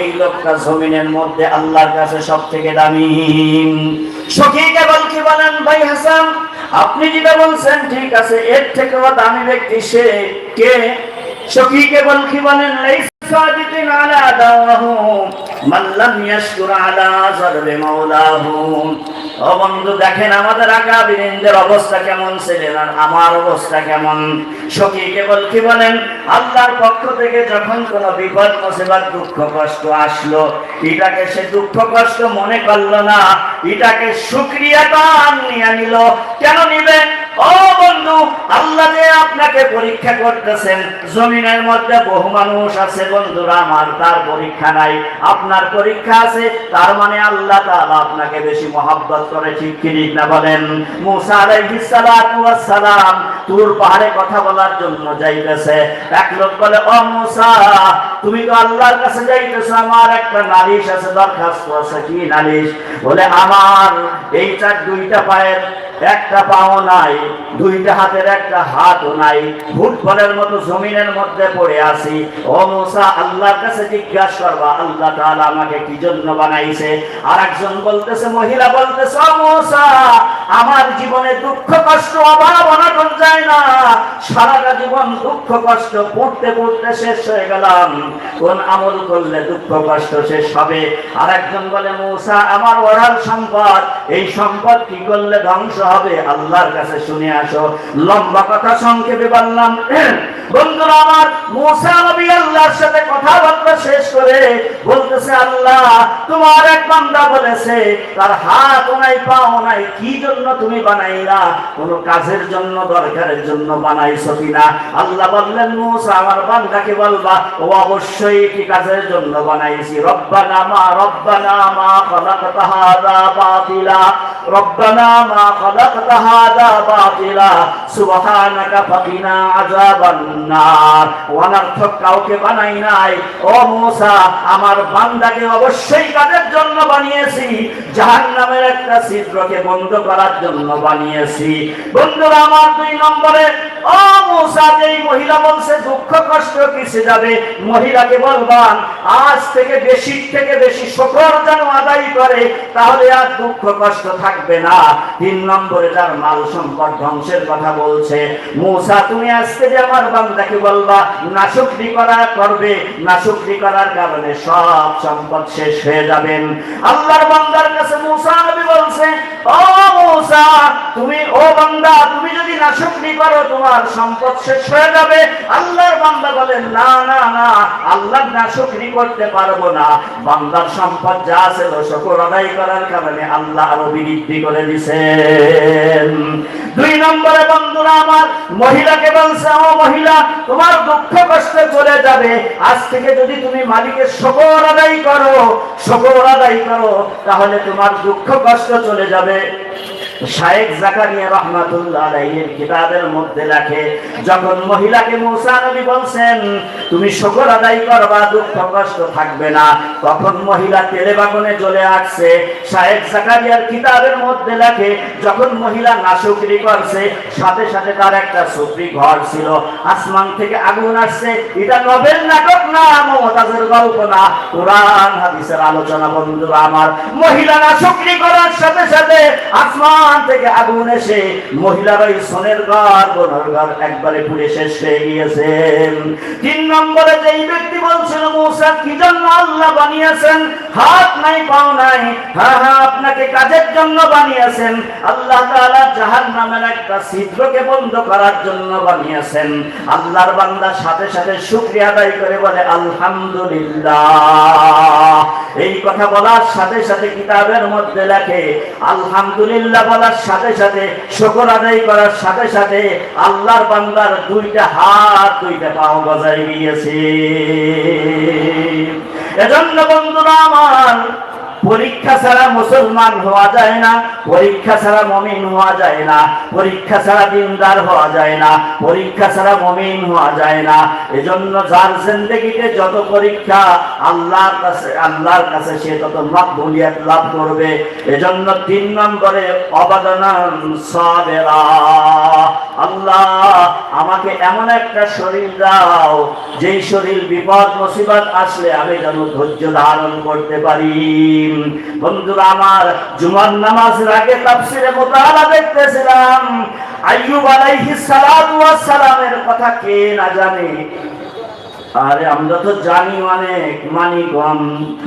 এই লোকটা জমিনের মধ্যে আল্লাহর কাছে সব থেকে দামি সখী বলকে বলেন ভাই হাসান? আপনি যেটা বলছেন ঠিক আছে, এর থেকেও দামি ব্যক্তি সে কে? সখী কেবল কি বলেন? সাদিকিন আলা দাওয়াহু, মান লাম ইয়াশকুর আলা জরবে মাওলাহু। ও বন্ধু, দেখেন আমাদের আকাবিরিনদের অবস্থা কেমন ছিলেন আর আমার অবস্থা কেমন? সখী কেবল কি বলেন, আল্লাহর পক্ষ থেকে যখন কোনো বিপদ, মুসিবত, দুঃখ, কষ্ট আসলো, এটাকে সে দুঃখ, কষ্ট মনে করল না, এটাকে শুক্রিয়া গান নিয়ে নিল। কেন নিবে পরীক্ষা করতেছেন বহু মানুষ আছে পরীক্ষা নাই। আপনার পরীক্ষা আছে, তার মানে আল্লাহ আপনাকে বেশি পাহাড়ে কথা বলার জন্য যাইতেছে। এক লোক বলে, ও মুসা, তুমি তো আল্লাহর কাছে যাইতেছো, আমার একটা নালিশ আছে, দরখাস্ত আছে, কি নালিশ? বলে, আমার এই দুইটা পায়ের একটা পাও নাই দুইটা হাতের একটা হাতও নাই। ফুটবলের মতো জমিনের মধ্যে পড়ে আছি। ও মুসা, আল্লাহর কাছে জিজ্ঞাসা করবা, আল্লাহ তাআলা আমাকে কি জন্য বানাইছে? বলতেছে, মহিলা বলতেছে, ও মুসা, আমার জীবনে দুঃখ, কষ্ট, অভাব, অনটন যায় না। সারাটা জীবন দুঃখ, কষ্ট পড়তে পড়তে শেষ হয়ে গেলাম। কোন আমল করলে দুঃখ, কষ্ট শেষ হবে? আর একজন বলে, মুসা, আমার ওরাল সম্পদ। এই সম্পদ কি করলে ধ্বংস হবে? আল্লাহর কাছে শুনে আসো। লম্বা কথা সংক্ষেপে বললাম। বন্ধুরা, আমার মুসা নবী আল্লাহর সাথে কথাবার্তা শেষ করে বলতেছে, আল্লাহ, তোমার এক বান্দা বলেছে, তার হাত নাই পাও নাই, কি জন্য তুমি বানাইলা? কোন কাজের জন্য, দরকারের জন্য বানাইছো কিনা? আল্লাহ বললেন, মুসা, আমার বান্দাকে বলবা, ও অবশ্যই কি কাজের জন্য বানাইছি। রব্বানা মা রব্বানা মা খলাকতা হাযা বাতিলা। রব্বানা মা খলাকতা হাযা বাতিলা সুবহানাকা ফাকিনা আযাবান নার। অনর্থক কাউকে বানাই নাই। ও মুসা, আমার বান্দাকে অবশ্যই কাদের জন্য বানিয়েছি? জাহান্নামের একটা ছিদ্রকে বন্ধ করার জন্য বানিয়েছি। বন্ধুরা, আমার দুই নম্বরে ও ধ্বংসের কথা বলছে, মুসা, তুমি আজকে যে আমার বান্দাকে বলবা, নাশুকরি করা করবে, নাশুকরি করার কারণে সব সম্পদ শেষ হয়ে যাবেন। আল্লাহর বান্দার কাছে মুসা বলছে, ও তুমি ও বান্দা, তুমি যদি নাশুকরি করো, তোমার সম্পদ শেষ হয়ে যাবে। আল্লাহর বান্দা বলে, না না না আল্লাহ নাশুকরি করতে পারব না। বান্দার সম্পদ যা ছিল শুকর আদায় করার কারণে আল্লাহ আরও বৃদ্ধি করে দিছেন। দুই নম্বরে বন্ধুরা আমার, মহিলাকে বলছে, ও মহিলা, তোমার দুঃখ কষ্ট চলে যাবে। আজ থেকে যদি তুমি মালিকের শকর আদায় করো, শকর আদায় করো, তাহলে তোমার দুঃখ কষ্ট চলে যাবে। শায়েখ জাকারিয়া রহমাতুল্লাহ আলাইহির কিতাবের মধ্যে লেখে, যখন মহিলাকে মুসা নবী বলছেন, তুমি শুকর আদায় করবা, দুঃখ কষ্ট থাকবে না। তখন মহিলা তেলে বাগনে চলে আসছে। শায়েখ জাকারিয়ার কিতাবের মধ্যে লেখে, যখন মহিলা নাশুকরি করছে, সাথে সাথে তার একটা সুপ্রি ঘর ছিল। আসমান থেকে আগুন আসছে। এটা নবেল নাটক না, মমতাজের গল্প না। কোরআন, হাদিসের আলোচনা, বন্ধুরা আমার, মহিলা নাশুকরি করার সাথে সাথে আসমান থেকে আগুন এসে মহিলার ওই সোনের ঘর, বোনের ঘর একবারে পুড়ে শেষ হয়ে গিয়েছে। তিন নম্বরে যেই ব্যক্তি বলছিল মৌসা, কি জন্য আল্লাহ বানিয়েছেন? হাত নাই, পাও নাই। হ্যাঁ হ্যাঁ আপনাকে কাজের জন্য বানিয়েছেন। আল্লাহ তাআলা জাহান নামের একটা ছিদ্রকে বন্ধ করার জন্য বানিয়েছেন। আল্লাহর বান্দার সাথে সাথে শুকরিয়া আদায় করে বলে, আলহামদুলিল্লাহ। কথা বলার সাথে সাথে কিতাবের মধ্যে লেখে, আলহামদুলিল্লাহ বলার সাথে সাথে, শকর আদায় করার সাথে সাথে, আল্লাহর বান্দার দুইটা হাত দুইটা পাও গজায় গিয়েছে। এজন্য বন্ধুরা আমার পরীক্ষা ছাড়া মুসলমান হওয়া যায় না, পরীক্ষা ছাড়া মমিন হওয়া যায় না, পরীক্ষা ছাড়া দিনদার হওয়া যায় না, পরীক্ষা ছাড়া মমিন হওয়া যায় না। এজন্য যার জিন্দগিতে যত পরীক্ষা, আল্লাহর কাছে আল্লাহর কাছে সে তত মাকবুলিয়াত লাভ করবে। এজন্য তিন নম্বরে অবাদান সাবেরা। আল্লাহ, আমাকে এমন একটা শরীর দাও, যেই শরীর বিপদ মুসিবত আসলে আমি যেন ধৈর্য ধারণ করতে পারি। বন্ধুরা আমার, জুমার মোতালা দেখতেছিলাম সালাতু সালামের কথা কে না জানে? আরে, আমরা তো জানি অনেক, মানি কম,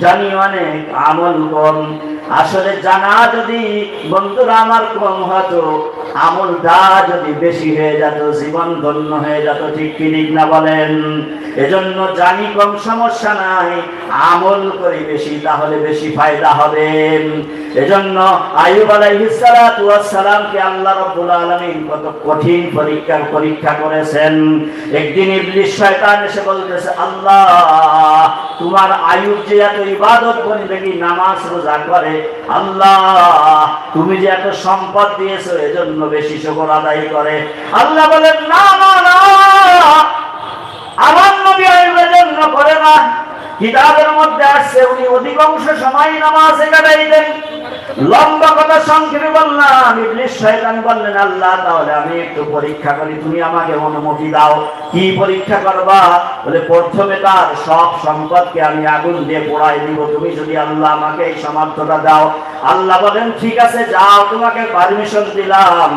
জানি অনেক, আমল কম। আসলে জানা যদি বন্ধুরা আমার কম হতো আমলটা যদি বেশি হয়ে যেত, জীবন ধন্য হয়ে যেত, ঠিক ঠিক না বলেন? এজন্য জানি কম সমস্যা নাই, আমল করি বেশি, তাহলে বেশি ফায়দা হবে। এজন্য সালামকে আল্লাহ রাব্বুল আলামিন কত কঠিন পরীক্ষা পরীক্ষা করেছেন। একদিন শয়তান এসে বলতেছে, আল্লাহ, তোমার আয়ুব যে এত ইবাদত বন্দেগী নামাজ রোজা করে? আল্লাহ, তুমি যে এত সম্পদ দিয়েছ, এজন্য বেশি শকর আদায় করে। আল্লাহ বলেন, না না না, আমার নবী আইবের জন্য করে না। কিতাবের মধ্যে আসছে, উনি অধিকাংশ সময় নামাজে কাটাইতেন। লম্বা কথা সংক্ষেপে বললাম। ইবলিস শয়তান বললেন, আল্লাহ, তাহলে আমি একটু পরীক্ষা করি। তুমি আমাকে অনুমতি দাও। কি পরীক্ষা করবা? বলে, প্রথমে তার সব সম্পদকে আমি আগুন দিয়ে পোড়াই দিব। তুমি যদি আল্লাহ আমাকে এই সামর্থ্যটা দাও, আল্লাহ বলেন, ঠিক আছে, যাও, তোমাকে পারমিশন দিলাম।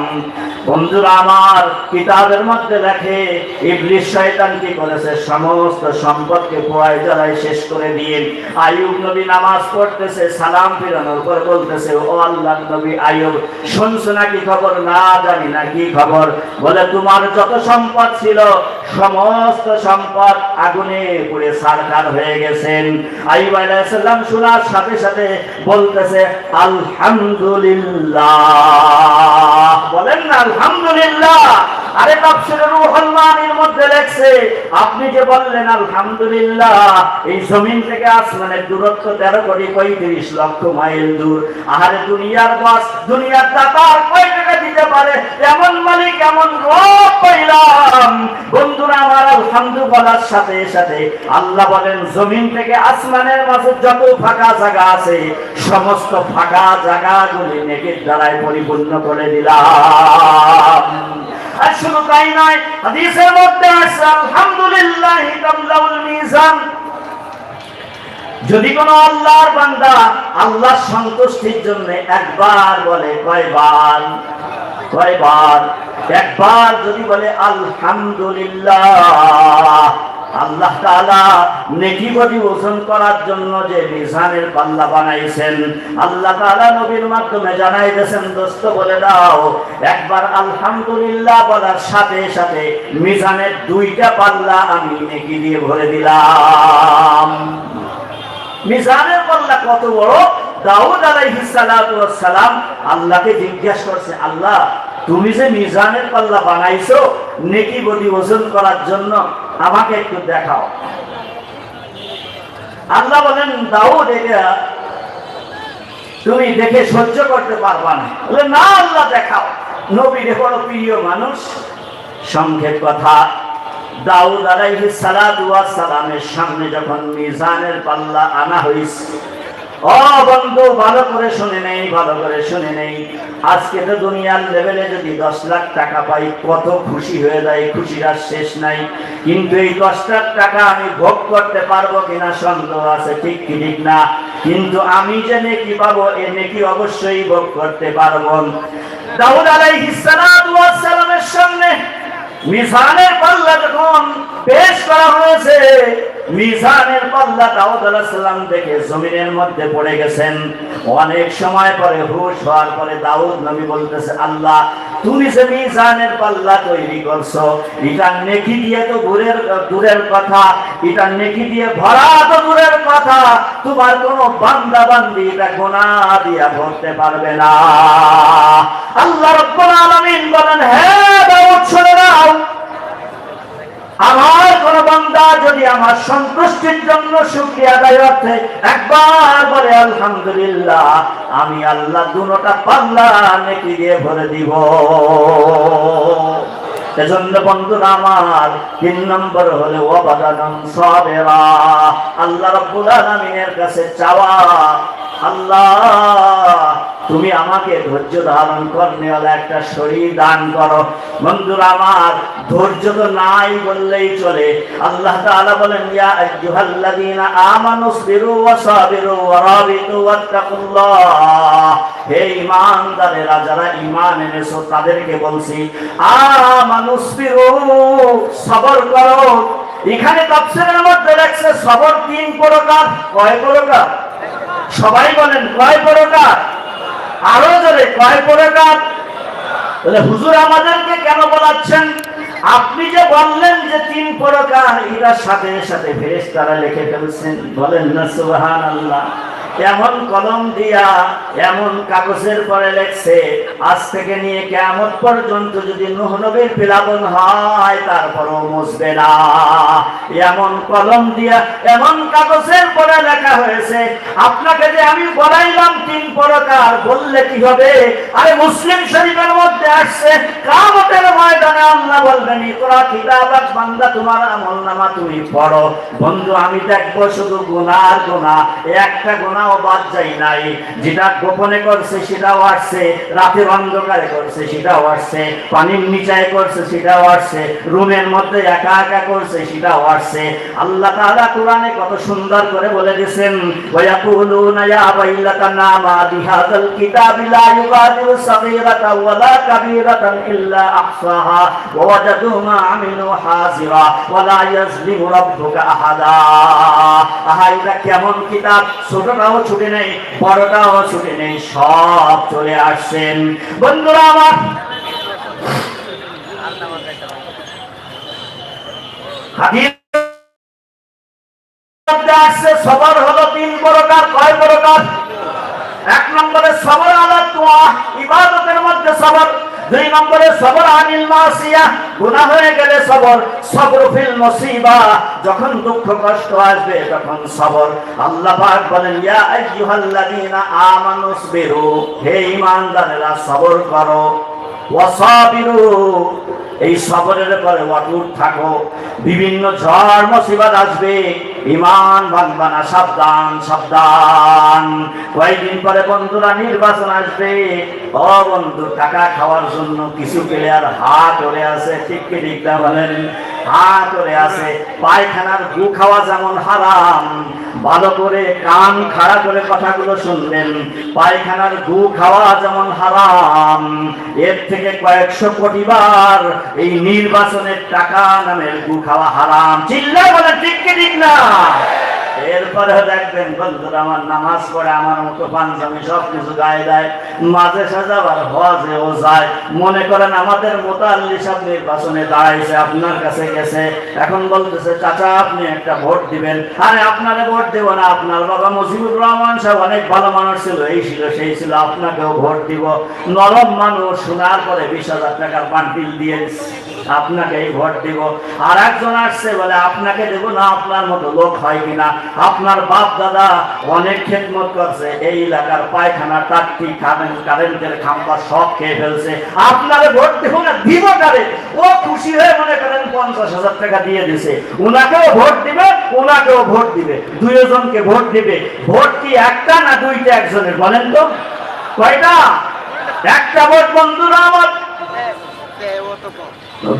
বন্ধুরা, আমার কিতাবের মধ্যে লেখে ইবলিস শয়তান কি করেছে? সমস্ত সম্পদকে পোড়াই জ্বালাই শেষ করে দিয়ে আয়ুব নবী নামাজ পড়তেছে, সালাম ফিরানোর পর বলতেছে ও আল্লাহ নবী আয়ুব শুনছো নাকি খবর? না জানি না কি খবর। বলে, তোমার যত সম্পদ ছিল, সমস্ত সম্পদ আগুনে পুড়ে সারকার হয়ে গেছেন। আইব আলাইসাল্লাম শোনার সাথে সাথে বলতেছে, আলহামদুলিল্লাহ। বলেন না, আলহামদুলিল্লাহ। আরে তাফসিরের রুহুল মানির মধ্যে লেখছে, আপনি যে বললেন, আলহামদুলিল্লাহ এই জমিন থেকে আসমানের দূরত্ব তেরো কোটি পঁয়ত্রিশ লক্ষ মাইল দূর। আহারে দুনিয়ার বাস, দুনিয়ার দাতার কয় টাকা দিতে পারে, এমন মালিক, এমন রব পাইলাম। বন্ধুরা, আমার আলহামদু বলার সাথে সাথে আল্লাহ বলেন, জমিন থেকে আসমানের মাঝে যত ফাঁকা জায়গা আছে, সমস্ত ফাঁকা জায়গাগুলি নেকির দ্বারাই পরিপূর্ণ করে দিলাম। আর শুধু তাই নয়, হাদিসের মধ্যে আছে, আলহামদুলিল্লাহ তামলাউল মিজান। যদি কোন আল্লাহর বান্দা আল্লাহর সন্তুষ্টির জন্য একবার বলে, কয়বার? কয়বার একবার যদি বলে, আলহামদুলিল্লাহ। আল্লাহ তাআলা নেকি বডি ওজন করার জন্য যে পাল্লা বানাইছেন, আল্লাহ নবীর মাধ্যমে জানাই দিয়েছেন দোস্ত, বলে দাও, একবার আলহামদুলিল্লাহ বলার সাথে সাথে মিজানের দুইটা পাল্লা আমি নেকি দিয়ে ভরে দিলাম। মিজানের পাল্লা কত বড়? দাউদ সালাম আল্লাহকে জিজ্ঞাসা করছে, আল্লাহ, তুমি যে মিজানের পাল্লা বানাইছো, নেকি বডি ওজন করার জন্য আমাকে একটু দেখাও। আল্লাহ বলেন, দাউদ, এটা তুমি দেখে সহ্য করতে পারবা না। বলে, না, আল্লাহ, দেখাও। নবী দেখো প্রিয় মানুষ, সংক্ষেপ কথা, দাউদ আলাইহিস সালামের সামনে যখন মিজানের পাল্লা আনা হয়েছে ও বন্ধু, ভালো করে শুনে নেই, ভালো করে শুনে নেই। আজকে তো দুনিয়ার লেভেলে যদি দশ লাখ টাকা পাই, কত খুশি হয়ে যায়, খুশির শেষ নাই। কিন্তু এই দশ লাখ টাকা আমি ভোগ করতে পারব কিনা সন্দেহ আছে, ঠিক ঠিক না? কিন্তু আমি যে নেকি পাবো, এ নেকি অবশ্যই ভোগ করতে পারব। দাউদ আলাইহিস সালামের সামনে মিজানের পাল্লা যখন পেশ করা হয়েছে, মিজানের পাল্লা দাউদ আলাইহিস সালাম দেখে জমিনের মধ্যে পড়ে গেছেন। অনেক সময় পরে হুশ হওয়ার পরে দাউদ নবী বলতেছে, আল্লাহ তুমি যে মিজানের পাল্লা তৈরি করছ। এটা নেকি দিয়ে তো দূরের দূরের কথা। এটা নেকি দিয়ে ভরা তো দূরের কথা। তোমার কোন বান্দা বান্দি এটা গোনা দিয়া ভরতে পারবে না। আল্লাহ রব্বুল আলামিন বলেন, হে দাউদ, শুনে নাও আমার কোন বান্দা যদি আমার সন্তুষ্টির জন্য শুক্রিয়া আদায় অর্থে একবার বলে, আলহামদুলিল্লাহ, আমি আল্লাহ দুটা পাল্লা নেকি দিয়ে ভরে দিব। এজন্য বন্ধুরা আমার তিন নম্বর হলে ওবাদানম সাবেরা। আল্লাহ রাব্বুল আলামিনের কাছে চাওয়া, আল্লাহ তুমি আমাকে ধৈর্য ধারণ করনেওয়ালা একটা শরীর দান করো। বন্ধুরা আমার, ধৈর্য তো নাই বললেই চলে। আল্লাহ তাআলা বলেন, ইয়া আইয়ুহাল্লাযীনা আমানুসবিরু ওয়া সাবিরু ওয়া রাবিতু ওয়াত্তাকুল্লাহ। হে ঈমানদারেরা, যারা ঈমান এনেছো, তাদেরকে বলছি আমানুসবিরু সবর করো। এখানে তাফসীরের মধ্যে লেখছে, সবর তিন প্রকার। কয় প্রকার? সবাই বলেন, কয় প্রকার? আরও জোরে, কয় প্রকার? তাহলে হুজুর আমাদেরকে কেন বলাচ্ছেন? আপনি যে বললেন যে তিন প্রকার এটার সাথে সাথে ফেরেস তারা লিখে ফেলছেন। বলেন না, সুবহানাল্লাহ। আল্লাহ এমন কলম দিয়া, এমন কাগজের পরে লেখছে, আজ থেকে নিয়ে কেমন পর্যন্ত যদি নুহ নবীর প্লাবন হয়, তারপরও মুছবে না। এমন কলম দিয়া, এমন কাগজের পরে লেখা হয়েছে, আপনাকে যে আমি বলাইলাম তিন প্রকার, বললে কি হবে? আরে মুসলিম শরীফের মধ্যে আসছে, কামতের ময়দানে আল্লাহ বলবেন, ইকরা কিতাবাত বান্দা, তোমার আমল নামা তুমি পড়ো। বন্ধু, আমি দেখব শুধু গুনার গুনাহ, একটা গুনাহও বাদ যাই নাই। যেটা গোপনে করছে, সেটাও আসছে। রাতের অন্ধকারে করছে, সেটাও আসছে। পানির নিচায় করছে, সেটাও আসছে। রুমের মধ্যে একা একা করছে, সেটাও আসছে। আল্লাহ তাআলা কোরআনে কত সুন্দর করে বলে দিয়েছেন কেমন কিতাব? ছোটটাও ছুটে নেই, বড়টাও ছুটে নেই, সব চলে আসছেন। বন্ধুরা আমার আসছে, সবর হলো তিন প্রকার কয় প্রকার এক নম্বরে সবর আলা তোয়া ইবাদতের মধ্যে সবর দুই নম্বরে সবর আনিল মাসিয়া, গুনাহ হয়ে গেলে সবর সবর ফিল মুসিবা। যখন দুঃখ, কষ্ট আসবে, তখন সবর। আল্লাহ পাক বলেন, ইয়া আইয়ুহাল্লাযীনা আমানুসবিরু হে ঈমানদারেরা সবর করো। এই সবরের পরে অটুট থাকো। বিভিন্ন ঝড়, মুসিবত আসবে। ইমান ভাঙবা সাবধান সাবধান। কয়েকদিন পরে বন্ধুরা নির্বাচন আসবে। ও বন্ধু, টাকা খাওয়ার জন্য কিছু প্লেয়ার হাত ওরে আছে। ঠিক কি ঠিক বলেন? হা করে আছে পায়খানার গু খাওয়া যেমন হারাম, ভালো করে কান খাড়া করে কথাগুলো শুনলেন পায়খানার গু খাওয়া যেমন হারাম, এর থেকে কয়েকশো কোটি বার এই নির্বাচনের টাকা নামের গু খাওয়া হারাম। চিল্লা বলে ঠিক কি না? এরপরে দেখবেন, বন্ধুরা, আমার নামাজ পড়ে আমার মতো পাঞ্জাবি সব কিছু গায়ে দেয়। মাঝে সাজে আবার হজেও যায়। মনে করেন আমাদের মোতাল্লি সব নির্বাচনে দাঁড়াইছে, আপনার কাছে গেছে। এখন বলতেছে, চাচা, আপনি একটা ভোট দিবেন। আরে, আপনারে ভোট দেবো না, আপনার বাবা মুজিবুর রহমান সাহেব অনেক ভালো মানুষ ছিল, এই ছিল, সেই ছিল, আপনাকেও ভোট দিব। নরম মানুষ, শোনার পরে বিশ হাজার টাকার বান্ডিল দিয়ে আপনাকেই ভোট দিব। আর একজন আসছে, বলে, আপনাকে দেব না, আপনার মতো লোক হয় কিনা? আপনার বাপ দাদা অনেক খেদমত করছে। এই এলাকার পায়খানা টাটকি কারেন্ট, কারেন্টের খাম্পা সব খেয়ে ফেলছে। আপনারে ভোট দেবো না দিব কারে? ও খুশি হয়ে মনে করেন পঞ্চাশ হাজার টাকা দিয়ে দিছে। উনাকেও ভোট দিবে ওনাকেও ভোট দিবে। দুইজনকে ভোট দিবে। ভোট কি একটা না দুইটা একজনের? বলেন তো। কয়টা? একটা ভোট বন্ধুরা আমার।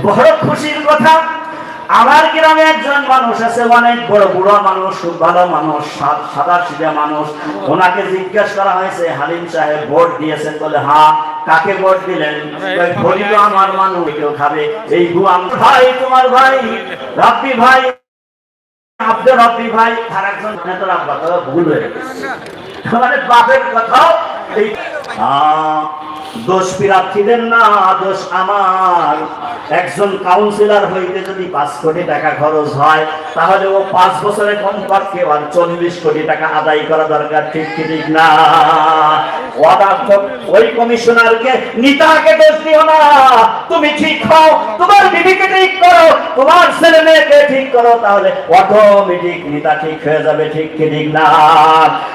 বড় খুশির কথা। আমার গ্রামে একজন মানুষ আছে অনেক বড় বুড়ো মানুষ খুব ভালো মানুষ সাদা সিধা মানুষ। ওনাকে জিজ্ঞেস করা হয়েছে হালিম সাহেব ভোট দিয়েছেন বলে হ্যাঁ কাকে ভোট দিলেন? ভোটই তো আমার মানুষ কেউ খাবে। এই গু ভাই তোমার ভাই রাব্বি ভাই আব্দুল রাব্বি ভাই। আর একজন নেতার আব্বা ভুল হয়ে গেছে। মানে বাপের কথাও এই আহ, দোষ প্রার্থীদের না, দোষ আমার। একজন কাউন্সিলর হইতে যদি পাঁচ কোটি টাকা খরচ হয়, তাহলে ও পাঁচ বছরে কমপক্ষে আর চল্লিশ কোটি টাকা আদায় করা দরকার, ঠিক ঠিক না? ওই কমিশনারকে নিতাকে দোষ দিও না। তুমি ঠিক হও, তোমার বিবিকে ঠিক করো, তোমার ছেলে মেয়েকে ঠিক করো, তাহলে অটোমেটিক নিতা ঠিক হয়ে যাবে, ঠিক ঠিক না?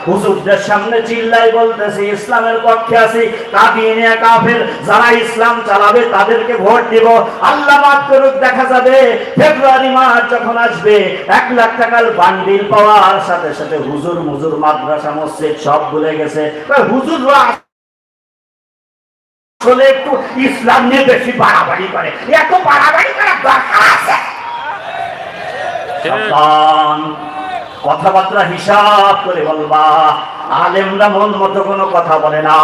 হুজুরদের সামনে চিল্লাই বলতেছি, ইসলামের পক্ষে আছি কাফের যারা ইসলাম চালাবে তাদেরকে ভোট দিব। আল্লাহ মাফ করুক দেখা যাবে ফেব্রুয়ারি মাস যখন আসবে এক লাখ টাকার বান্ডিল পাওয়ার সাথে সাথে হুজুর মুজুর মাদ্রাসা মসজিদ সব ভুলে গেছে। হুজুররা আসলে একটু ইসলাম নিয়ে বেশি বাড়াবাড়ি করে। এত বাড়াবাড়ি করার দরকার আছে। কথাবার্তা হিসাব করে বলবা। আলেমরা মন মতো কোনো কথা বলে না।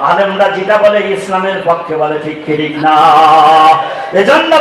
আলেমরা যেটা বলে ইসলামের পক্ষে বলে, ঠিক ঠিক না? এজন্য